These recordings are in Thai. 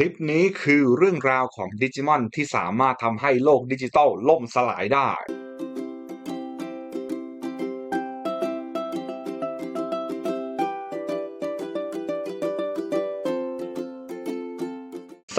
ลิปนี้คือเรื่องราวของดิจิมอนที่สามารถทำให้โลกดิจิตอลล่มสลายได้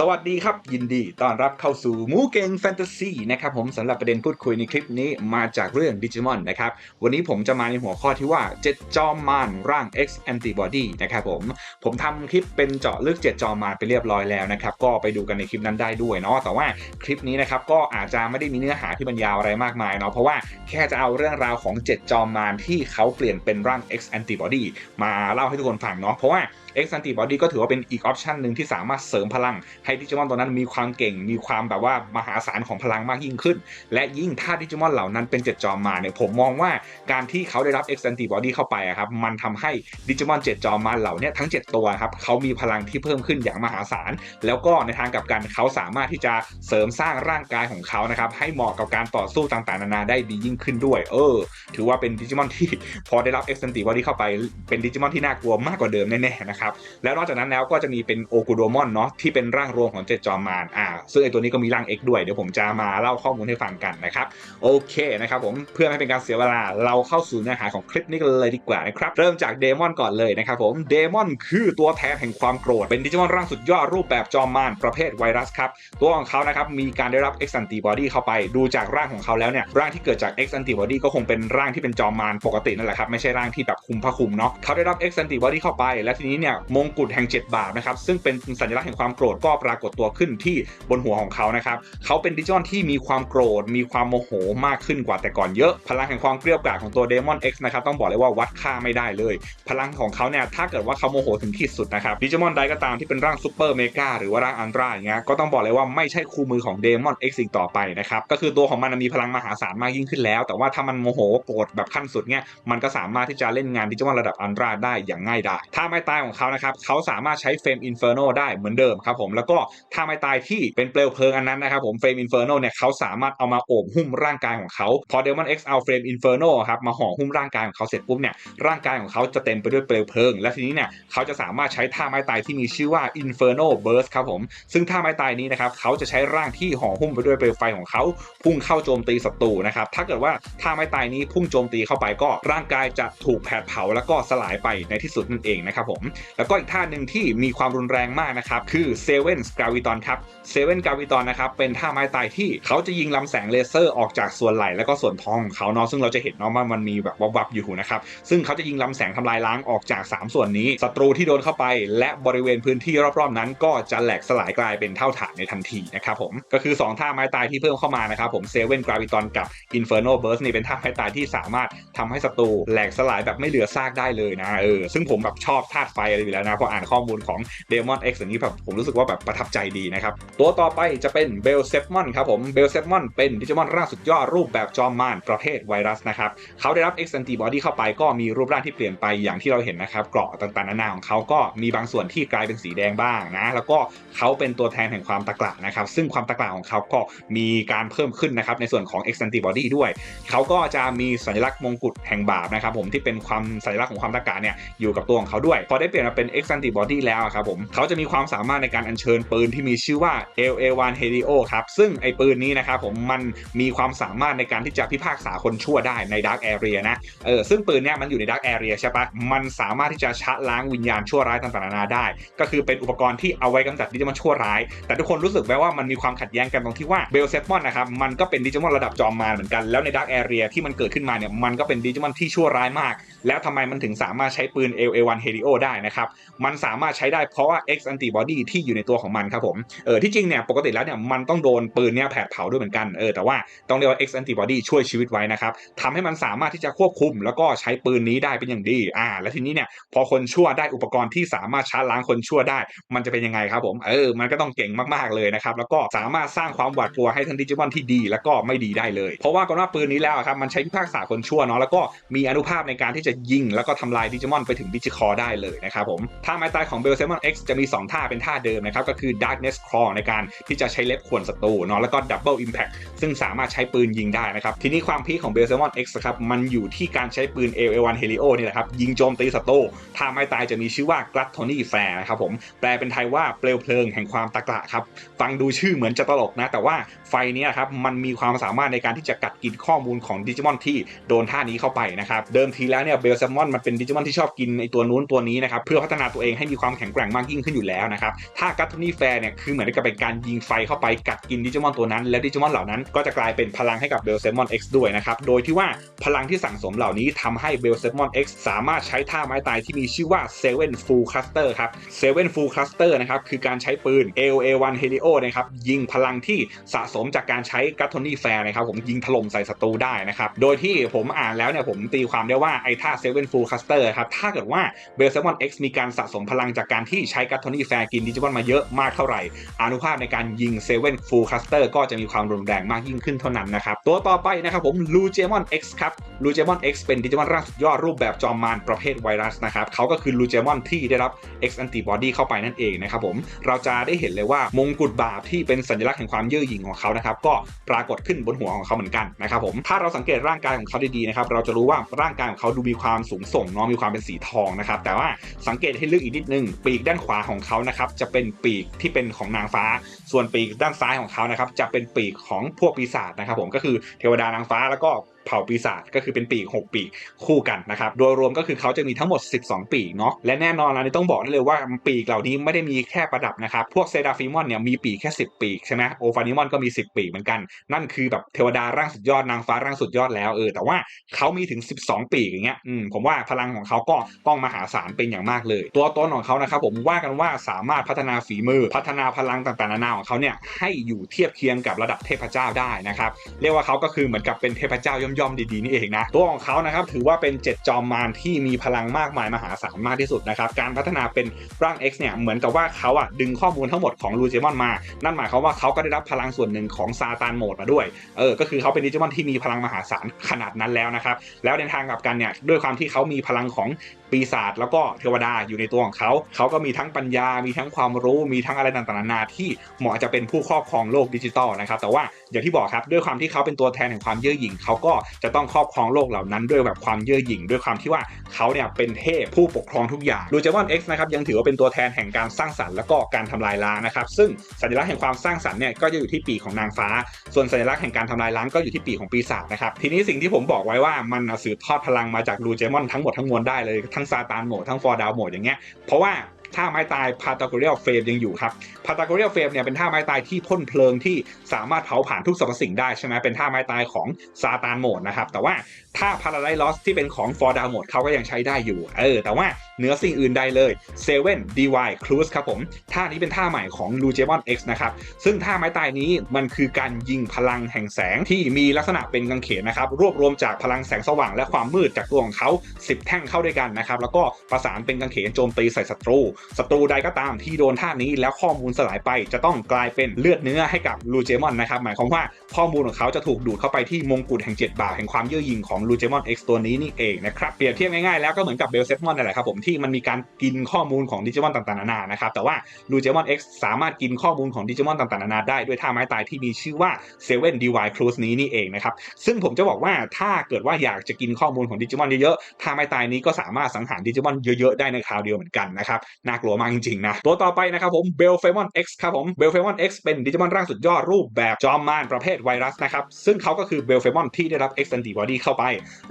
สวัสดีครับ ยินดีต้อนรับเข้าสู่มูเก่งแฟนตาซีนะครับผมสำหรับประเด็นพูดคุยในคลิปนี้มาจากเรื่องดิจิมอนนะครับวันนี้ผมจะมาในหัวข้อที่ว่า 7 จอมมารร่าง X Antibody นะครับผมผมทำคลิปเป็นเจาะลึก 7 จอมมารไปเรียบร้อยแล้วนะครับก็ไปดูกันในคลิปนั้นได้ด้วยเนาะแต่ว่าคลิปนี้นะครับก็อาจจะไม่ได้มีเนื้อหาที่บรรยาวอะไรมากมายเนาะเพราะว่าแค่จะเอาเรื่องราวของ 7 จอมมารที่เขาเปลี่ยนเป็นร่าง X Antibody มาเล่าให้ทุกคนฟังเนาะเพราะว่า X Antibody ก็ถือว่าเป็นอีกออปชันหนึ่งที่สามารถเสริมพลัง ให้ดิจิมอนตัวนั้นมีความเก่ง มีความแบบว่ามหาศาลของพลังมากยิ่งขึ้น และยิ่งถ้าดิจิมอนเหล่านั้นเป็น7จอมมาเนี่ยผมมองว่าการที่เขาได้รับ X Antibody เข้าไปครับมันทำให้ดิจิมอน7จอมมาเหล่านี้ทั้ง 7 ตัวครับเขามีพลังที่เพิ่มขึ้นอย่างมหาศาล แล้วก็ในทางกลับกันเขาสามารถที่จะเสริมสร้างร่างกายของเขานะครับให้เหมาะกับการต่อสู้ต่างๆ นานาได้ดียิ่งขึ้นด้วย เออ ถือว่าเป็นดิจิมอนที่พอได้รับ X Antibody เข้าไปเป็นดิจิมอนที่น่ากลัวมากกว่าเดิมแน่ๆนะครับแล้วนอกจากนั้นแล้วก็จะมีเป็นโอกูโดมอนเนาะที่เป็นร่างรวมของเจ็ดจอมมารอ่าซึ่งไอตัวนี้ก็มีร่าง X ด้วยเดี๋ยวผมจะมาเล่าข้อมูลให้ฟังกันนะครับโอเคนะครับผมเพื่อไม่เป็นการเสียเวลาเราเข้าสู่เนื้อหาของคลิปนี้กันเลยดีกว่านะครับเริ่มจากเดมอนก่อนเลยนะครับผมเดมอนคือตัวแทนแห่งความโกรธเป็นดิจิมอนร่างสุดยอดรูปแบบจอมมารประเภทไวรัสครับตัวของเขานะครับมีการได้รับ X antibody เข้าไปดูจากร่างของเขาแล้วเนี่ยร่างที่เกิดจาก X antibody ก็คงเป็นร่างที่เป็นจอมมารปกตินั่นแหละครับไม่ใช่ร่างที่แบบคุมผ้าคุมเนาะเขาได้รับ X antibody เข้าไป และทีนี้เนี่ยมงกุฎแห่ง 7 บาทนะครับซึ่งเป็นสัญลักษณ์แห่งความโกรธก็ปรากฏตัวขึ้นที่บนหัวของเขานะครับเขาเป็นดิจิมอนที่มีความโกรธ มีความโมโหมากขึ้นกว่าแต่ก่อนเยอะพลังแห่งความเกลียวกราดของตัวเดมอน X นะครับต้องบอกเลยว่าวัดค่าไม่ได้เลย พลังของเขาเนี่ยถ้าเกิดว่าเขาโมโหถึงที่สุดนะครับดิจิมอนใดก็ตามที่เป็นร่างซูเปอร์เมกาหรือว่าร่างอันตราอย่างเงี้ยก็ต้องบอกเลยว่าไม่ใช่คู่มือของเดมอน X อีกต่อไปนะครับก็คือตัวของมันมีพลังมหาศาลมากยิ่งขึ้นแล้ว แต่ว่าถ้ามันโมโหโกรธแบบขั้นสุดเนี่ยมันก็สามารถที่จะเล่นงานดิจิมอนระดับอันตราได้อย่างง่ายดายถ้าไม่ตายของเขานะครับเขาสามารถใช้เฟรมอินเฟอร์โนได้เหมือนเดิมครับผมแล้วก็ถ้าไม่ตายที่เป็นเปลวเพลิงอันนั้นนะครับผมเฟรมอินเฟอร์โนเนี่ยเขาสามารถเอามาโอบหุ้มร่างกายของเขาพอเดมอน X เอาเฟรมอินเฟอร์โนครับมาห่อหุ้มร่างกายของเขาเสร็จปุ๊บเนี่ยร่างกายของเขาจะเต็มไปด้วยเปลวเพลิง และทีนี้เนี่ยเขาจะสามารถใช้ท่าไม้ตายที่มีชื่อว่า Inferno Burst ครับผม ซึ่งท่าไม้ตายนี้นะครับเขาจะใช้ร่างที่ห่อหุ้มไปด้วยเปลวไฟของเขาพุ่งเข้าโจมตีศัตรูนะครับถ้าเกิดว่าท่าไม้ตายนี้พุ่งโจมตีเข้าไปก็ร่างกายจะถูกแผดเผาแล้วก็สลายไปในที่สุดนั่นเองนะครับผมแล้วก็อีกท่าหนึ่งที่มีความรุนแรงมากนะครับคือ Seven Graviton ครับ Seven Graviton นนะครับเป็นท่าไม้ตายที่เขาจะยิงลำแสงเลเซอร์ออกจากส่วนไหล่แล้วก็ส่วนท้องของเขาเนาะซึ่งเราจะเห็นเนาะว่ามันมีแบบวับๆอยู่นะครับซึ่งเขาจะยิงลำแสงทำลายล้างออกจาก 3 ส่วนนี้ศัตรูที่โดนเข้าไป และบริเวณพื้นที่รอบๆนั้น ก็จะแหลกสลายกลายเป็นเท่าฐานในทันทีนะครับผมก็คือ 2 ท่าไม้ตายที่เพิ่มเข้ามานะครับผมเซเว่นกราวิตอนกับ Inferno Burst นี่เป็นท่าไม้ตายที่สามารถทำให้ศัตรูแหลกสลายแบบไม่เหลือซากได้เลยนะเออซึ่งผมแบบชอบธาตุไฟอะไรอยู่แล้วนะพออ่านข้อมูลของ Demon X อย่างนี้แบบผมรู้สึกว่าแบบประทับใจดีนะครับ ตัวต่อไปจะเป็นเบลเซฟมอนครับผมเบลเซฟมอนเป็นดิจิมอนร่างสุดยอดรูปแบบจอมมารประเภทไวรัสนะครับเขาได้รับ X antibody เข้าไปก็มีรูปร่างที่เปลี่ยนไปอย่างที่เราเห็นนะครับเกราะต่างๆนานาของเขาก็มีบางส่วนที่กลายเป็นสีแดงบ้างนะแล้วก็เขาเป็นตัวแทนแห่งความตะกละนะครับซึ่งความตะกละของเขาก็มีการเพิ่มขึ้นนะครับในส่วนของ X antibody ด้วยเขาก็จะมีสัญลักษณ์มงกุฎแห่งบาปนะครับผมที่เป็นความสัญลักษณ์ของความตะกละเนี่ยอยู่กับตัวของเขาด้วย พอได้เปลี่ยนมาเป็น X antibody แล้วครับผมเขาจะมีความสามารถในการอัญเชิญปืนที่มีชื่อว่า LA1 Helio ครับ ซึ่งไอปืนนี้นะครับผมมันมีความสามารถในการที่จะพิพากษาคนชั่วได้ใน Dark Area นะเออซึ่งปืนเนี่ยมันอยู่ใน Dark Area ใช่ปะมันสามารถที่จะชะล้างวิญญาณชั่วร้ายต่างๆนานาได้ ก็คือเป็นอุปกรณ์ที่เอาไว้กำจัดดิจิมอนชั่วร้าย แต่ทุกคนรู้สึกไหมว่ามันมีความขัดแย้งกันตรงที่ว่าเบลเซฟมอนนะครับมันก็เป็นดิจิมอนระดับจอมมารเหมือนกันแล้วใน Dark Area ที่มันเกิดขึ้นมาเนี่ยมันก็เป็นดิจิมอนที่ชั่วร้ายมาก แล้วทำไมมันถึงสามารถใช้ปืน LA1 Helio ได้นะครับ มันสามารถใช้ได้เพราะว่า X antibody ที่อยู่ในตัวของมันครับผมเออที่จริงเนี่ยปกติแล้วเนี่ยมันต้องโดนปืนเนี่ยแผดเผาด้วยเหมือนกันเออแต่ว่าต้องเรียกว่า X antibody ช่วยชีวิตไว้นะครับทำให้มันสามารถที่จะควบคุม แล้วก็ใช้ปืนนี้ได้เป็นอย่างดีอ่าแล้วทีนี้เนี่ยพอคนชั่วได้อุปกรณ์ที่สามารถชาร์จล้างคนชั่วได้ มันจะเป็นยังไงครับผมเออมันก็ต้องเก่งมากๆเลยนะครับแล้วก็สามารถสร้างความหวาดกลัวให้ทั้งดิจิมอนที่ดีแล้วก็ไม่ดีได้เลย เพราะว่ากันว่าปืนนี้แล้วครับมันใช้พิพากษาคนชั่วเนาะแล้วก็มีอนุภาพในการที่จะยิง แล้วก็ทำลายดิจิมอนไปถึงดิจิคอได้เลยนะครับผมท่าไม้ตายของเบลเซมอน X จะมี 2 ท่าเป็นท่าเดิมนะครับก็คือ Darkness Claw ในการที่จะใช้เล็บข่วนศัตรูเนาะแล้วก็ Double Impact ซึ่งสามารถใช้ปืนยิงได้นะครับทีนี้ความพีคของเบลเซมอน X ครับมันอยู่ที่การใช้ปืน AL1 Helio นี่แหละครับยิงโจมตีศัตรูท่าไม้ตายจะมีชื่อว่า Gluttony Flare นะครับผมแปลเป็นไทยว่าเปลวเพลิงแห่งความตะกละครับฟังดูชื่อเหมือนจะตลกนะ แต่ว่าไฟนี้ครับมันมีความสามารถในการที่จะกัดกินข้อมูลของดิจิมอนที่โดนท่านี้เข้าไปนะครับเดิมทีแล้วเนี่ยเบลแซมมอนมันเป็นดิจิมอนที่ชอบกินไอตัวนู้นตัวนี้นะครับเพื่อพัฒนาตัวเองให้มีความแข็งแกร่งมากยิ่งขึ้นอยู่แล้วนะครับถ้ากัตทูนี่แฟร์เนี่ยคือเหมือนกับเป็นการยิงไฟเข้าไปกัดกินดิจิมอนตัวนั้น และดิจิมอนเหล่านั้นก็จะกลายเป็นพลังให้กับเบลแซมมอน X ด้วยนะครับโดยที่ว่าพลังที่สั่งสมเหล่านี้ทำให้เบลแซมมอน X สามารถใช้ท่าไม้ตายที่มีชื่อว่า7 Full Cluster ครับ7 Full Cluster นะครับคือการใช้ปืน AOA1 Helio นะครับยิงพลังที่สะสมจากการใช้กัตทนี่แฟร์นะครับผมยิงถล่มใส่ศัตรูได้นะครับโดยที่ผมอ่านแล้วเนี่ยผมตีความได้ว่าไอ้ท่า7 Full Cluster ครับ ถ้าเกิดว่าเบลแซมมอน X มีการสะสมพลังจากการที่ใช้กัตโทนี่แฟร์กินดิจิมอนมาเยอะมากเท่าไหร่ อนุภาพในการยิง7 Full Cluster ก็จะมีความรุนแรงมากยิ่งขึ้นเท่านั้นนะครับ ตัวต่อไปนะครับผมลูเจมอน X ครับลูเจมอน X เป็นดิจิมอนร่างสุดยอดรูปแบบจอมมารประเภทไวรัสนะครับเขาก็คือลูเจมอนที่ได้รับ X antibody เข้าไปนั่นเองนะครับผมเราจะได้เห็นเลยว่ามงกุฎบาปที่เป็นสัญลักษณ์แห่งความเย่อหยิ่งของเขานะครับก็ปรากฏขึ้นบนหัวของเขาเหมือนกันนะครับผมถ้าเราสังเกตร่างกายของเขาดีๆนะครับเราจะรู้ว่าร่างกายของเขาดูมีความสูงส่งเนาะมีความเป็นสีทองนะครับ แต่ว่าสังเกตให้ลึกอีกนิดนึง ปีกด้านขวาของเขานะครับจะเป็นปีกที่เป็นของนางฟ้า ส่วนปีกด้านซ้ายของเขานะครับจะเป็นปีกของพวกปีศาจนะครับผมก็คือเทวดานางฟ้าแล้วก็เผ่าปีศาจก็คือเป็นปีก 6 ปีกคู่กันนะครับโดยรวมก็คือเขาจะมีทั้งหมด 12 ปีกเนาะและแน่นอนอันนี้ต้องบอกได้เลยว่าปีกเหล่านี้ไม่ได้มีแค่ประดับนะครับพวกเซดาฟิมอนเนี่ยมีปีกแค่ 10 ปีกใช่ไหมโอฟานิมอนก็มี 10 ปีกเหมือนกัน นั่นคือแบบเทวดาร่างสุดยอดนางฟ้าร่างสุดยอดแล้วเออแต่ว่าเขามีถึง 12 ปีกอย่างเงี้ยอืมผมว่าพลังของเขาก็ต้องมหาศาลเป็นอย่างมากเลย ตัวตนของเขานะครับผมว่ากันว่าสามารถพัฒนาฝีมือพัฒนาพลังต่างๆนานาของเขาเนี่ยให้อยู่เทียบเคียงกับระดับเทพเจ้าได้นะครับเรียกว่าเขาก็คือเหมือนกับเป็นเทพเจ้ายย่อมๆดีๆนี่เองนะตัวของเขานะครับถือว่าเป็น 7 จอมมารที่มีพลังมากมายมหาศาลมากที่สุดนะครับการพัฒนาเป็นร่าง X เนี่ยเหมือนกับว่าเขาอะดึงข้อมูลทั้งหมดของลูเจมอนมา นั่นหมายความว่าเขาก็ได้รับพลังส่วนหนึ่งของซาตานโหมดมาด้วยเออก็คือเขาเป็นดิจิมอนที่มีพลังมหาศาลขนาดนั้นแล้วนะครับแล้วในทางกลับกันเนี่ยด้วยความที่เขามีพลังของ ปีศาจแล้วก็เทวดาอยู่ในตัวของเขา เขาก็มีทั้งปัญญา มีทั้งความรู้ มีทั้งอะไรต่างๆนานาที่เหมาะจะเป็นผู้ครอบครองโลกดิจิตอลนะครับ แต่ว่าอย่างที่บอกครับด้วยความที่เขาเป็นตัวแทนแห่งความเย่อหยิ่งเขาก็จะต้องครอบครองโลกเหล่านั้นด้วยแบบความเย่อหยิ่ง ด้วยความที่ว่าเขาเนี่ยเป็นเทพผู้ปกครองทุกอย่างลูเจมอน X นะครับยังถือว่าเป็นตัวแทนแห่งการสร้างสรรค์แล้วก็การทำลายล้างนะครับ ซึ่งสัญลักษณ์แห่งความสร้างสรรค์เนี่ยก็จะอยู่ที่ปีกของนางฟ้า ส่วนสัญลักษณ์แห่งการทำลายล้างก็อยู่ที่ปีกของปีศาจนะครับทีนี้สิ่งที่ผมบอกไว้ว่ามันสืบทอดพลังมาจากลูเจมอนทั้งหมดทั้งมวลได้เลยทั้ั้งซาตานโหมดทั้งฟอร์ดาวโหมดอย่างเงี้ยเพราะว่า ท่าไม้ตายพาตากเรียลเฟรมยังอยู่ครับพาตากเรียลเฟรมเนี่ยเป็นท่าไม้ตายที่พ่นเพลิงที่สามารถเผาผ่านทุกสรรพสิ่งได้ใช่ไหมเป็นท่าไม้ตายของซาตานโหมดนะครับ แต่ว่าถ้าพาราไลลอสที่เป็นของฟอร์ดาวโหมดเขาก็ยังใช้ได้อยู่ เออ แต่ว่าเหนือสิ่งอื่นใดเลยเซเว่นดีวายครูสครับผม ท่านี้เป็นท่าใหม่ของลูเจมอน X นะครับ ซึ่งท่าไม้ตายนี้มันคือการยิงพลังแห่งแสงที่มีลักษณะเป็นกังเขนนะครับ รวบรวมจากพลังแสงสว่างและความมืดจากตัวของเขา 10 แท่งเข้าด้วยกันนะครับ แล้วก็ประสานเป็นกังเขนโจมตีใส่ศัตรูศัตรูใดก็ตามที่โดนท่านี้แล้วข้อมูลสลายไปจะต้องกลายเป็นเลือดเนื้อให้กับลูเจมอนนะครับหมายความว่าข้อมูลของเขาจะถูกดูดเข้าไปที่มงกุฎแห่งเจ็ดบาปแห่งความเย่อหยิ่งของลูเจมอน X ตัวนี้นี่เองนะครับเปรียบเทียบง่ายๆแล้วก็เหมือนกับเบลเซมอนนั่นแหละครับผมที่มันมีการกินข้อมูลของดิจิมอนต่างๆนานานะครับแต่ว่าลูเจมอน X สามารถกินข้อมูลของดิจิมอนต่างๆนานาได้ด้วยท่าไม้ตายที่มีชื่อว่าเซเว่นดีวายครูสนี้นี่เองนะครับซึ่งผมจะบอกว่าถ้าเกิดว่าอยากจะกินข้อมูลของดิจิมอนเยอะๆท่าไม้ตายนี้ก็สามารถสังหารดิจิมอนเยอะๆได้ในคราวเดียวเหมือนกันนะครับน่ากลัวมากจริงๆนะตัวต่อไปนะครับผมเบลเฟมอน X ครับผมเบลเฟมอน X เป็นดิจิมอนร่างสุดยอดรูปแบบจอมมารประเภทไวรัสนะครับซึ่งเขาก็คือเบลเฟมอนที่ได้รับ X antibody เข้าไป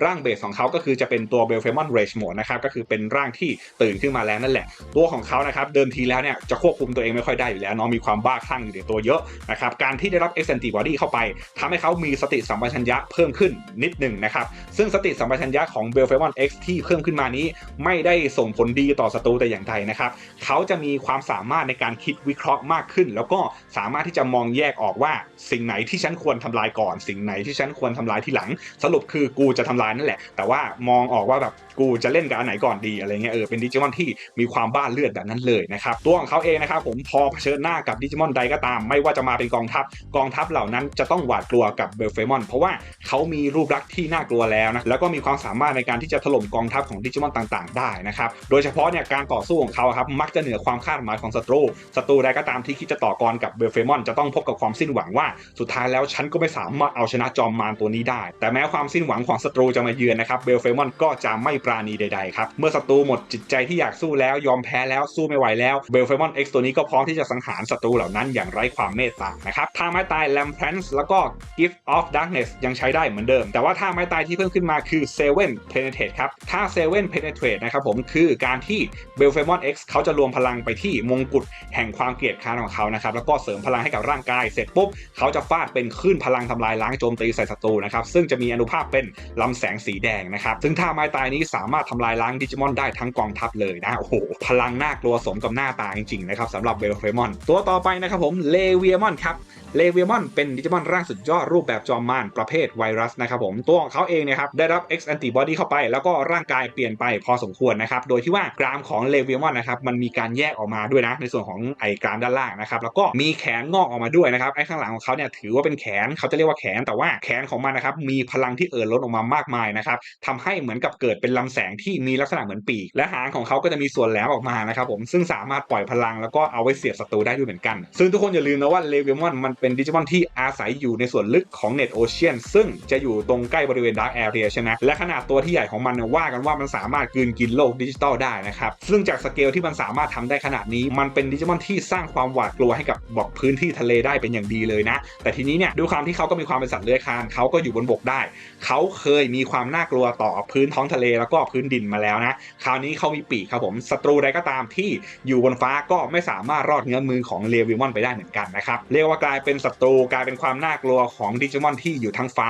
ร่างเบสของเขาก็คือจะเป็นตัวเบลเฟมอนเรชโหมดนะครับก็คือเป็นร่างที่ตื่นขึ้นมาแล้วนั่นแหละ ตัวของเขานะครับเดิมทีแล้วเนี่ยจะควบคุมตัวเองไม่ค่อยได้อยู่แล้วเนาะมีความบ้าคลั่งอยู่ในตัวเยอะนะครับการที่ได้รับ X antibody เข้าไปทำให้เขามีสติสัมปชัญญะเพิ่มขึ้นนิดหนึ่งนะครับซึ่งสติสัมปชัญญะของเบลเฟมอน X ที่เพิ่มขึ้นมานี้ ไม่ได้ส่งผลดีต่อศัตรูแต่อย่างใดนะครับเขาจะมีความสามารถในการคิดวิเคราะห์มากขึ้น แล้วก็สามารถที่จะมองแยกออกว่า สิ่งไหนที่ฉันควรทำลายก่อน สิ่งไหนที่ฉันควรทำลายที่หลัง สรุปคือกูจะทำลายนั่นแหละ แต่ว่ามองออกว่าแบบ กูจะเล่นกับอันไหนก่อนดีอะไรเงี้ยเออเป็นดิจิมอนที่มีความบ้าเลือดแบบนั้นเลยนะครับตัวของเขาเองนะครับผมพอเผชิญหน้ากับดิจิมอนใดก็ตาม ไม่ว่าจะมาเป็นกองทัพกองทัพเหล่านั้นจะต้องหวาดกลัวกับเบลเฟมอนเพราะว่าเขามีรูปลักษณ์ที่น่ากลัวแล้วนะแล้วก็มีความสามารถในการที่จะถล่มกองทัพของดิจิมอนต่างๆ ได้นะครับโดยเฉพาะเนี่ยการต่อสู้ของเขาครับมักจะเหนือความคาดหมายของศัตรูศัตรูใดก็ตามที่คิดจะต่อกรกับเบลเฟมอนจะต้องพบกับความสิ้นหวังว่าสุดท้ายแล้วฉันก็ไม่สามารถเอาชนะจอมมารตัวนี้ได้ แต่แม้ความสิ้นหวังของศัตรูจะมาเยือนนะครับเบลเฟมอนก็จะไม่ปราณีใดๆครับ เมื่อศัตรูหมดจิตใจที่อยากสู้แล้วยอมแพ้แล้วสู้ไม่ไหวแล้วเบลเฟมอน X ตัวนี้ก็พร้อมที่จะสังหารศัตรูเหล่านั้นอย่างไร้ความเมตตานะครับท่าไม้ตาย l a m p r a n c e แล้วก็ Gift of Darkness ยังใช้ได้เหมือนเดิม แต่ว่าท่าไม้ตายที่เพิ่มขึ้นมาคือ Seven Penetrate ครับท่า Seven Penetrate นะครับผมคือการที่เบลเฟมอน X เขาจะรวมพลังไปที่มงกุฎแห่งความเกลียดค้านของเขานะครับแล้วก็เสริมพลังให้กับร่างกาย เสร็จปุ๊บ เขาจะฟาดเป็นคลื่นพลังทำลายล้างโจมตีใส่ศัตรูนะครับซึ่งจะมีอนุภาพเป็นลำแสงสีแดงนะครับซึ่งท่าไม้ตายนี้สามารถทำลายล้างดิจิมอนได้ทั้งกองทัพเลยนะโอ้โหพลังน่ากลัวสมกับหน้าตาจริงๆนะครับสำหรับเบลเฟมอนตัวต่อไปนะครับผมเลเวียมอนครับเลเวียมอนเป็นดิจิมอนร่างสุดยอดรูปแบบจอมมารประเภทไวรัสนะครับผมตัวของเขาเองเนี่ยครับได้รับ X antibody เข้าไป แล้วก็ร่างกายเปลี่ยนไปพอสมควรนะครับโดยที่ว่ากรามของเลเวียมอนนะครับมันมีการแยกออกมาด้วยนะในส่วนของไอ้กรามด้านล่างนะครับแล้วก็มีแขนงอกออกมาด้วยนะครับไอ้ข้างหลังของเขาเนี่ยถือว่าเป็นแขนเขาจะเรียกว่าแขนแต่ว่าแขนของมันนะครับมีพลังที่เอ่อล้นออกมามากมายนะครับทำให้เหมือนกับเกิดเป็นลำแสงที่มีลักษณะเหมือนปีกและหางของเขาก็จะมีส่วนแหลมออกมานะครับผมซึ่งสามารถปล่อยพลังแล้วก็เอาไว้เสียบศัตรูได้ด้วยเหมือนกัน ซึ่งทุกคนอย่าลืมนะว่าเลเวียมอนมันเป็นดิจิมอนที่อาศัยอยู่ในส่วนลึกของเน็ตโอเชียนซึ่งจะอยู่ตรงใกล้บริเวณดาร์กแอเรียใช่ไหมและขนาดตัวที่ใหญ่ของมันว่ากันว่ามันสามารถกืนกินโลกดิจิตอลได้นะครับซึ่งจากสเกลที่มันสามารถทำได้ขนาดนี้ มันเป็นดิจิมอนที่สร้างความหวาดกลัวให้กับบอกพื้นที่ทะเลได้เป็นอย่างดีเลยนะ แต่ทีนี้เนี่ยด้วยความที่เขาก็มีความเป็นสัตว์เลื้อยคลานเขาก็อยู่บนบกได้ เขาเคยมีความน่ากลัวต่อพื้นท้องทะเลแล้วก็พื้นดินมาแล้วนะคราวนี้เขามีปีกครับผมศัตรูใดก็ตามที่อยู่บนฟ้าก็ไม่สามารถรอดเงื้อมือของเลวิมอนไปได้เหมือนกันนะครับเรียกว่ากลายเเป็นศัตรูกลายเป็นความน่ากลัวของดิจิมอนที่อยู่ทั้งฟ้า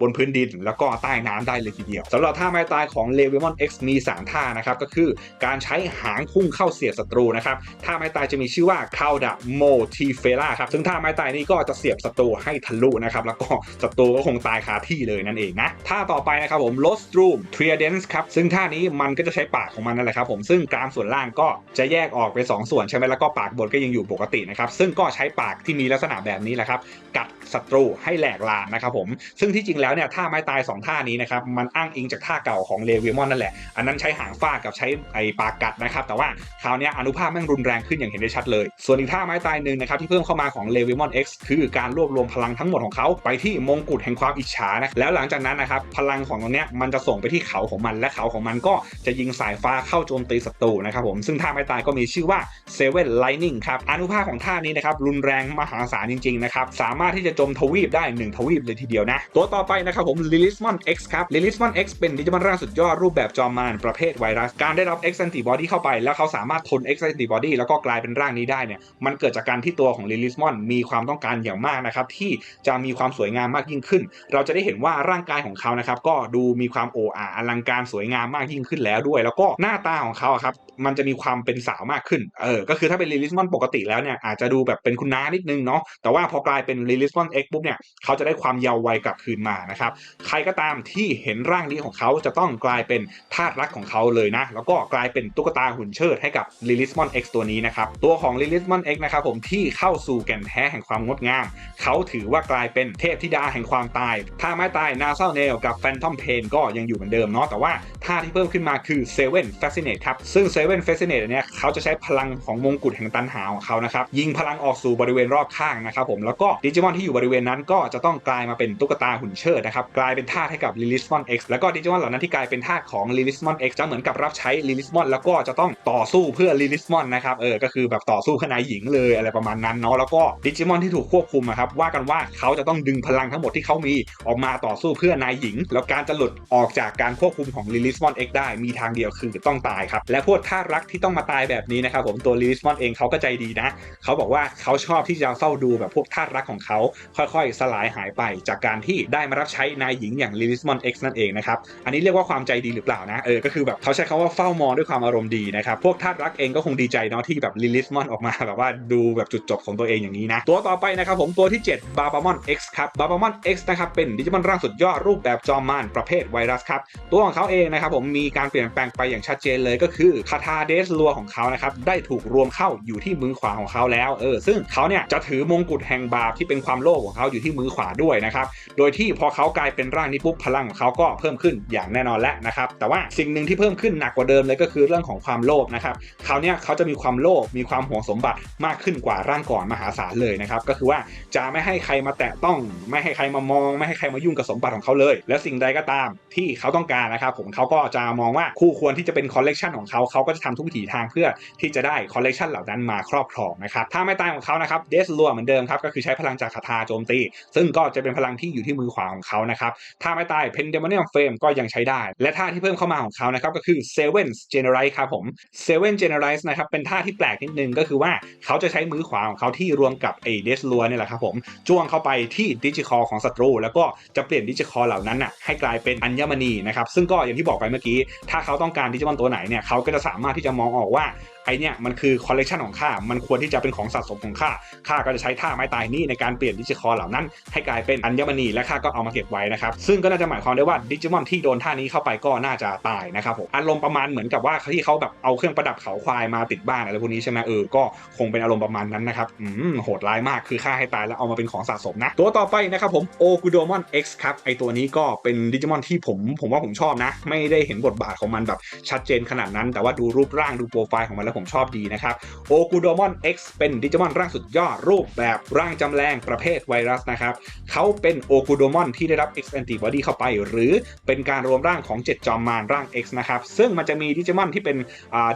บนพื้นดิน แล้วก็ใต้น้ำได้เลยทีเดียวสำหรับท่าไม้ตายของเลเวมอน X มี 3 ท่านะครับก็คือการใช้หางพุ่งเข้าเสียบศัตรูนะครับท่าไม้ตายจะมีชื่อว่าคาวดะโมทีเฟล่าครับซึ่งท่าไม้ตายนี้ก็จะเสียบศัตรูให้ทะลุนะครับแล้วก็ศัตรูก็คงตายคาที่เลยนั่นเองนะท่าต่อไปนะครับผม l o s t r o o m t r i a d e n s ครับซึ่งท่านี้มันก็จะใช้ปากของมันนั่นแหละครับผมซึ่งกรามส่วนล่างก็จะแยกออกเป็นสองส่วนใช่ไหมแล้วก็ปากบนก็ยังอยู่ปกตินะครับซึ่งก็ใช้ปากที่มีลักษณะแบบนี้แหละครับกัดศัตรูให้แหลกลานนะครับผมซึ่งที่จริงแล้วเนี่ยท่าไม้ตาย 2 ท่านี้นะครับมันอ้างอิงจากท่าเก่าของเลเวมอนนั่นแหละ อันนั้นใช้หางฟาดกับใช้ไอปากกัดนะครับ แต่ว่าคราวนี้อนุภาพแม่งรุนแรงขึ้นอย่างเห็นได้ชัดเลย ส่วนอีกท่าไม้ตายหนึ่งนะครับที่เพิ่มเข้ามาของเลเวมอน X คือการรวบรวมพลังทั้งหมดของเขาไปที่มงกุฎแห่งความอิจฉานะแล้วหลังจากนั้นนะครับพลังของตรงนี้มันจะส่งไปที่เขาของมัน และเขาของมันก็จะยิงสายฟ้าเข้าโจมตีศัตรูนะครับผมซึ่งท่าไม้ตายก็มีชื่อว่า Seven Lightning ครับอนุภาพของท่านี้นะครับรุนแรงมหาศาลจริงๆนะครับสามารถที่จะโจมทวีปได้หนึ่งทวีปเลยทีเดียวนะตัวต่อไปนะครับผม Lilismon X ครับ Lilismon X เป็นดิจิมอนร่างสุดยอดรูปแบบจอมมารประเภทไวรัส การได้รับ X antibody เข้าไป แล้วเขาสามารถทน X antibody แล้วก็กลายเป็นร่างนี้ได้เนี่ย มันเกิดจากการที่ตัวของ Lilismon มีความต้องการอย่างมากนะครับที่จะมีความสวยงามมากยิ่งขึ้น เราจะได้เห็นว่าร่างกายของเขานะครับก็ดูมีความโอ้อาอลังการสวยงามมากยิ่งขึ้นแล้วด้วย แล้วก็หน้าตาของเขาครับมันจะมีความเป็นสาวมากขึ้น เออ ก็คือถ้าเป็น Lilismon ปกติแล้วเนี่ยอาจจะดูแบบเป็นคุณน้านิดนึงเนาะ แต่ว่าพอกลายเป็น Lilismon X ปุ๊บเนี่ยเขาจะได้ความเยาว์วัยกลับคืนมานะครับ ใครก็ตามที่เห็นร่างนี้ของเขาจะต้องกลายเป็นทาสรักของเขาเลยนะ แล้วก็กลายเป็นตุ๊กตาหุ่นเชิดให้กับ Lilismon X ตัวนี้นะครับ ตัวของ Lilismon X นะครับผมที่เข้าสู่แก่นแท้แห่งความงดงาม เขาถือว่ากลายเป็นเทพธิดาแห่งความตาย ท่าไม้ตายนาซ a เนลกับ Phantom Pain ก็ยังอยู่เหมือนเดิมเนาะ แต่ว่าท่าที่เพิ่มขึ้นมาคือ Seven Fascinate ครับ ซึ่ง Seven Fascinate เนี่ยเขาจะใช้พลังของมงกุฎแห่งตันหาของเขานะครับ ยิงพลังออกสู่บริเวณรอบข้างนะครับผม แล้วก็ดิจิมอนที่อยู่บริเวณนั้นก็จะต้องกลายมาเป็นตุ๊กตาหุ่นเชิดนะครับกลายเป็นทาสให้กับ Lilismon X แล้วก็ดิจิมอนเหล่านั้นที่กลายเป็นทาสของ Lilismon X จะเหมือนกับรับใช้ Lilismon แล้วก็จะต้องต่อสู้เพื่อ Lilismon นะครับเออก็คือแบบต่อสู้เพื่อนายหญิงเลยอะไรประมาณนั้นเนาะแล้วก็ดิจิมอนที่ถูกควบคุมอะครับว่ากันว่าเขาจะต้องดึงพลังทั้งหมดที่เขามีออกมาต่อสู้เพื่อนายหญิง แล้วการจะหลุดออกจากการควบคุมของ Lilismon X ได้มีทางเดียวคือต้องตายครับและพวกทาสรักที่ต้องมาตายแบบนี้นะครับผมตัว Lilismon เองเขาก็ใจดีนะเขาบอกว่าเขาชอบที่จะเฝ้าดูแบบพวกทาสรักของเขาค่อยๆ สลายหายไปจากการที่ได้มารับใช้นายหญิงอย่างลิลิสมอน X นั่นเองนะครับอันนี้เรียกว่าความใจดีหรือเปล่านะเออก็คือแบบเขาใช้คาว่าเฝ้ามองด้วยความอารมณ์ดีนะครับพวกทาสรักเองก็คงดีใจเนาะที่แบบลิลิสมอนออกมาแบบว่าดูแบบจุดจบของตัวเองอย่างนี้นะตัวต่อไปนะครับผมตัวที่ 7 บาบามอน X ครับบาบามอน X นะครับเป็นดิจิมอนร่างสุดยอดรูปแบบจอมมารประเภทไวรัสครับตัวของเขาเองนะครับผมมีการเปลี่ยนแปลงไปอย่างชัดเจนเลยก็คือคาถาเดสลัวของเขานะครับได้ถูกรวมเข้าอยู่ที่มือขวาของเขาแล้วเออซึ่งเขาเนี่ยจะถือมงกุฎแห่งบาปที่เป็นความโลภของเขาอยู่ที่มือขวาด้วยนะครับโดยที่พอเขากลายเป็นร่างนี้ปุ๊บพลังของเขาก็เพิ่มขึ้นอย่างแน่นอนแล้วนะครับแต่ว่าสิ่งหนึ่งที่เพิ่มขึ้นหนักกว่าเดิมเลยก็คือเรื่องของความโลภนะครับคราวนี้เขาจะมีความโลภมีความหวงสมบัติมากขึ้นกว่าร่างก่อนมหาศาลเลยนะครับก็คือว่าจะไม่ให้ใครมาแตะต้อง ไม่ให้ใครมามอง ไม่ให้ใครมายุ่งกับสมบัติของเขาเลย และสิ่งใดก็ตามที่เขาต้องการนะครับผมเขาก็จะมองว่าคู่ควรที่จะเป็นคอลเลกชันของเขาเขาก็จะทำทุกวิถีทางเพื่อที่จะได้คอลเลกชันเหล่านั้นมาครอบครองนะครับถ้าไม่ตายของเขานะครับเดสลัวเหมือนเดิมครับก็คือใช้พลังจากคาถาโจมตี ซึ่งก็จะเป็นพลังที่อยู่ที่มือขวาของเขานะครับถ้าไม่ตายเพนเดมอนิยมเฟมก็ยังใช้ได้ และท่าที่เพิ่มเข้ามาของเขานะครับก็คือเซเว่นเจเนอไรส์ครับผมเซเว่นเจเนอไรส์นะครับเป็นท่าที่แปลกนิดนึงก็คือว่าเขาจะใช้มือขวาของเขาที่รวมกับไอเดสลัวเนี่ยแหละครับผมจ้วงเข้าไปที่ดิจิคอของศัตรู แล้วก็จะเปลี่ยนดิจิคอเหล่านั้นน่ะให้กลายเป็นอัญมณีนะครับซึ่งก็อย่างที่บอกไปเมื่อกี้ ถ้าเขาต้องการดิจิมอนตัวไหนเนี่ยเขาก็จะสามารถที่จะมองออกว่า ไอเนี่ยมันคือคอลเลกชันของข้า มันควรที่จะเป็นของสะสมของข้า ข้าก็จะใช้ท่าไม้ตายนี้ในการเปลี่ยนดิจิคอเหล่านั้น ให้กลายเป็นอัญมณีและข้าก็เอามาเก็บไว้นะครับ ซึ่งก็น่าจะหมายความได้ว่าดิจิมอนที่โดนท่านี้เข้าไปก็น่าจะตายนะครับผม อารมณ์ประมาณเหมือนกับว่าที่เขาแบบเอาเครื่องประดับเขาควายมาติดบ้านอะไรพวกนี้ใช่ไหมเออ ก็คงเป็นอารมณ์ประมาณนั้นนะครับอืมโหดร้ายมาก คือฆ่าให้ตายแล้วเอามาเป็นของสะสมนะ ตัวต่อไปนะครับผมโอกุโดมอน X ครับ ไอตัวนี้ก็เป็นดิจิมอนที่ผม ผมว่าผมชอบนะ ไม่ได้เห็นบทบาทของมันแบบชัดเจนขนาดนั้น แต่ว่าดูรูปร่างดูโปรไฟล์ของมันแล้วผมชอบดีนะครับโอกูโดมอน X เป็นดิจิมอนร่างสุดยอดรูปแบบร่างจำแรงประเภทไวรัสนะครับเขาเป็นโอกูโดมอนที่ได้รับ X Antibody เข้าไป หรือเป็นการรวมร่างของ 7 จอมมารร่าง X นะครับซึ่งมันจะมีดิจิมอนที่เป็น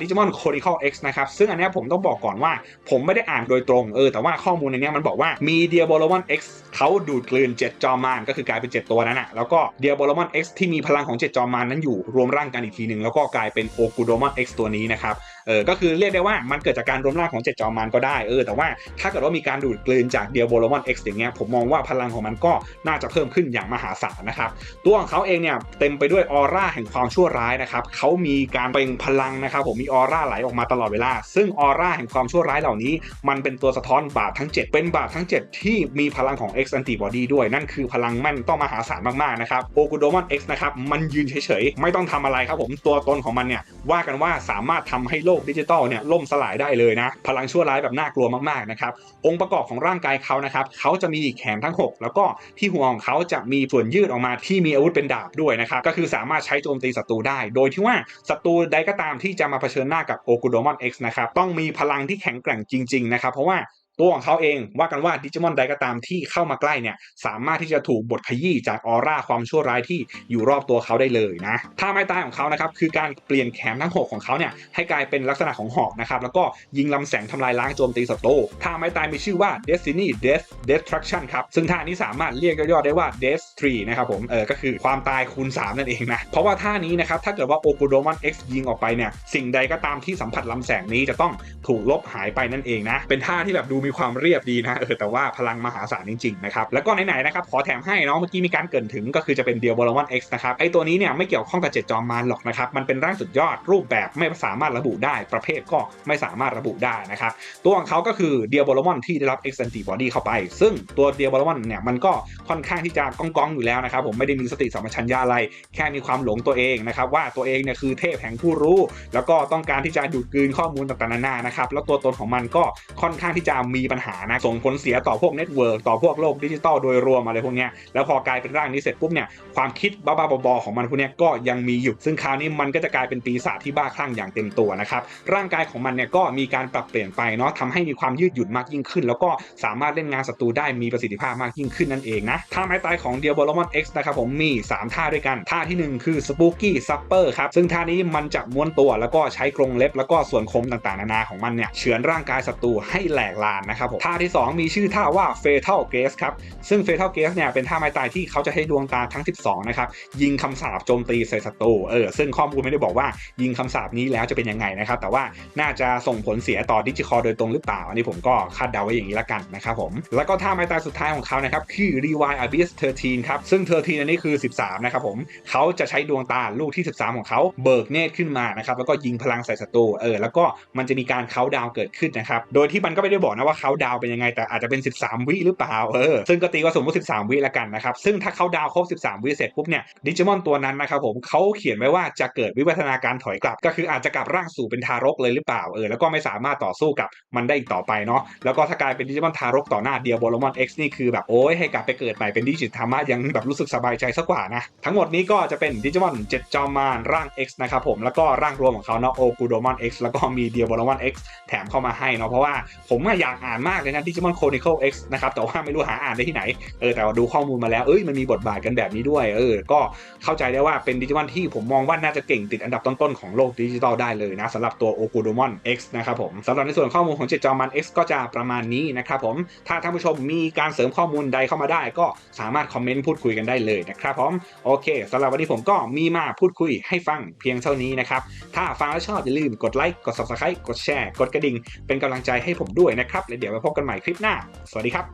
ดิจิมอนโคนิคอล X นะครับซึ่งอันนี้ผมต้องบอกก่อนว่า ผมไม่ได้อ่านโดยตรงเออแต่ว่าข้อมูลในนี้มันบอกว่ามีเดียโบโลมอน X เขาดูดกลืน 7 จอมมารก็คือกลายเป็น 7 ตัวนั้นนะแล้วก็เดียโบโลมอน X ที่มีพลังของ 7 จอมมารนั้นอยู่รวมร่างกันอีกทีหนึ่งแล้วก็กลายเป็นโอกูโดมอน X ตัวนี้นะครับเออก็คือเรียกได้ว่ามันเกิดจากการรวมร่างของ7จอมมารก็ได้เออแต่ว่าถ้าเกิดว่ามีการดูดกลืนจากเดียโบโลมอน X อย่างเงี้ยผมมองว่าพลังของมันก็น่าจะเพิ่มขึ้นอย่างมหาศาลนะครับตัวของเขาเองเนี่ยเต็มไปด้วยออร่าแห่งความชั่วร้ายนะครับเขามีการเปล่งพลังนะครับผมมีออร่าไหลออกมาตลอดเวลา ซึ่งออร่าแห่งความชั่วร้ายเหล่านี้ มันเป็นตัวสะท้อนบาปทั้ง 7 เป็นบาปทั้ง 7 ที่มีพลังของ X Antibody ด้วยนั่นคือพลังมันต้องมหาศาลมากๆนะครับโอกุโดมอน X นะครับมันยืนเฉยๆ ไม่ต้องทำอะไรครับผมตัวตนของมันเนี่ยว่ากันว่าสามารถทำให้โลกดิจิตอลเนี่ยล่มสลายได้เลยนะ พลังชั่วร้ายแบบน่ากลัวมากๆนะครับ องค์ประกอบของร่างกายเขานะครับเขาจะมีแขนทั้ง 6 แล้วก็ที่หัวของเขาจะมีส่วนยืดออกมาที่มีอาวุธเป็นดาบด้วยนะครับ ก็คือสามารถใช้โจมตีศัตรูได้ โดยที่ว่าศัตรูใดก็ตามที่จะมาเผชิญหน้ากับโอกุโดมอน X นะครับต้องมีพลังที่แข็งแกร่งจริงๆนะครับเพราะว่า ตัวของเขาเองว่ากันว่าดิจิมอนใดก็ตามที่เข้ามาใกล้เนี่ยสามารถที่จะถูกบดขยี้จากออร่าความชั่วร้ายที่อยู่รอบตัวเขาได้เลยนะท่าไม้ตายของเขานะครับคือการเปลี่ยนแขนทั้ง6ของเขาเนี่ยให้กลายเป็นลักษณะของหอกนะครับแล้วก็ยิงลำแสงทำลายล้างโจมตีศัตรูท่าไม้ตายมีชื่อว่า Destiny Death Destruction ครับซึ่งท่านี้สามารถเรียกย่อๆได้ว่า Death 3นะครับผมเออก็คือความตายคูณ 3 นั่นเองนะเพราะว่าท่านี้นะครับถ้าเกิดว่าโอกูโดมอน X ยิงออกไปเนี่ยสิ่งใดก็ตามที่สัมผัสลำแสงนี้จะต้องถูกลบหายไปนั่นเองนะเป็นท่าที่แบบดูมีความเรียบดีนะเออแต่ว่าพลังมหาศาลจริงๆนะครับแล้วก็ไหนๆนะครับขอแถมให้เนาะเมื่อกี้มีการเกินถึงก็คือจะเป็นเดียบอลมอน X นะครับไอตัวนี้เนี่ยไม่เกี่ยวข้องกับเจ็ดจอมมารหรอกนะครับมันเป็นร่างสุดยอดรูปแบบไม่สามารถระบุได้ประเภทก็ไม่สามารถระบุได้นะครับตัวของเขาก็คือเดียบอลมอนที่ได้รับ X Antibody เข้าไป ซึ่งตัวเดียบอลมอนเนี่ยมันก็ค่อนข้างที่จะก้องๆอยู่แล้วนะครับผมไม่ได้มีสติสัมปชัญญะอะไร แค่มีความหลงตัวเองนะครับว่าตัวเองเนี่ยคือเทพแห่งผู้รู้ แล้วก็ต้องการที่จะดูดกลืนข้อมูลต่างๆนานานะครับแล้วตัวตนของมันก็ค่อนข้างที่จะมีปัญหานะส่งผลเสียต่อพวกเน็ตเวิร์กต่อพวกโลกดิจิตอลโดยรวมอะไรพวกนี้แล้วพอกลายเป็นร่างนี้เสร็จปุ๊บเนี่ยความคิดบ้าๆบอๆของมันพวกนี้ก็ยังมีอยู่ ซึ่งคราวนี้มันก็จะกลายเป็นปีศาจที่บ้าคลั่งอย่างเต็มตัวนะครับร่างกายของมันเนี่ยก็มีการปรับเปลี่ยนไปเนาะทำให้มีความยืดหยุ่นมากยิ่งขึ้น แล้วก็สามารถเล่นงานศัตรูได้มีประสิทธิภาพมากยิ่งขึ้นนั่นเองนะท่าไม้ตายของเดียบอลมอน X นะครับผมมี 3 ท่าด้วยกัน ท่าที่ 1 คือ Spooky Supper ครับซึ่งท่านี้มันจะม้วนตัวแล้วก็ใช้กรงเล็บ แล้วก็ส่วนคมต่างๆนานาของมันเนี่ยเฉือนร่างกายศัตรูให้แหลกลาานนะครับผมท่าที่ 2 มีชื่อท่าว่า Fatal Gaze ครับ ซึ่ง Fatal Gaze เนี่ยเป็นท่าไม้ตายที่เขาจะให้ดวงตาทั้ง 12 นะครับ ยิงคำสาปโจมตีใส่ศัตรูเออซึ่งข้อมูลไม่ได้บอกว่ายิงคำสาปนี้แล้วจะเป็นยังไงนะครับ แต่ว่าน่าจะส่งผลเสียต่อดิจิคอโดยตรงหรือเปล่า อันนี้ผมก็คาดเดาไว้อย่างนี้ละกันนะครับผมแล้วก็ท่าไม้ตายสุดท้ายของเขานะครับคือ Rewind Abyss 13 ครับซึ่ง 13 อันนี้คือ 13 นะครับผมเขาจะใช้ดวงตาลูกที่ 13 ของเขาเบิกเนตรขึ้นมานะครับแล้วก็ยิงพลังใส่ศัตรูเออแล้วก็มันจะมีการเคาดาวเกิดขึ้นนะครับโดยที่มันก็ไม่ได้บอกนะว่าเขาดาวเป็นยังไง แต่อาจจะเป็น 13 วิหรือเปล่าเออซึ่งก็ตีว่าสมมติ 13 วิละกันนะครับซึ่งถ้าเขาดาวครบ 13 วิเสร็จปุ๊บเนี่ยดิจิมอนตัวนั้นนะครับผมเขาเขียนไว้ว่าจะเกิดวิวัฒนาการถอยกลับ ก็คืออาจจะกลับร่างสู่เป็นทารกเลยหรือเปล่าเออแล้วก็ไม่สามารถต่อสู้กับมันได้อีกต่อไปเนาะแล้วก็ถ้ากลายเป็นดิจิมอนทารกต่อหน้าเดียโบลมอน X นี่คือแบบโอ้ยให้กลับไปเกิดใหม่เป็นดิจิตธรรมะยังแบบรู้สึกสบายใจสักกว่านะทั้งหมดนี้ก็จะเป็นดิจิมอน7จอมมารร่าง X นะครับผมแล้วก็ร่างรวมของเขาเนาะโอกูโดมอน X แล้วก็มีเดียโบลมอน X แถมเข้ามาให้เนาะเพราะว่าผมอยากอ่านมากเลยนะดิจิมอนโคนิ c ล X นะครับแต่ว่าไม่รู้หาอ่านได้ที่ไหนเออแต่ว่าดูข้อมูลมาแล้วเอ้ยมันมีบทบาทกันแบบนี้ด้วยเออก็เข้าใจได้ว่าเป็นดิจิมอนที่ผมมองว่าน่าจะเก่งติดอันดับต้นๆของโลกดิจิตอลได้เลยนะสำหรับตัวโอกูโดมอน X นะครับผมสำหรับในส่วนข้อมูลของ7จจอมมาร X ก็จะประมาณนี้นะครับผมถ้าท่านผู้ชมมีการเสริมข้อมูลใดเข้ามาได้ ก็สามารถคอมเมนต์พูดคุยกันได้เลยนะครับผมโอเคสำหรับวันนี้ผมก็มีมาพูดคุยให้ฟังเพียงเท่านี้นะครับถ้าฟังแล้วชอบอย่าลืมกดไลค์กด subscribe กดแชร์กดกระดิ่งเป็นกำลังใจให้ผมด้วยนะครับแล้วเดี๋ยวไปพบกันใหม่คลิปหน้า สวัสดีครับ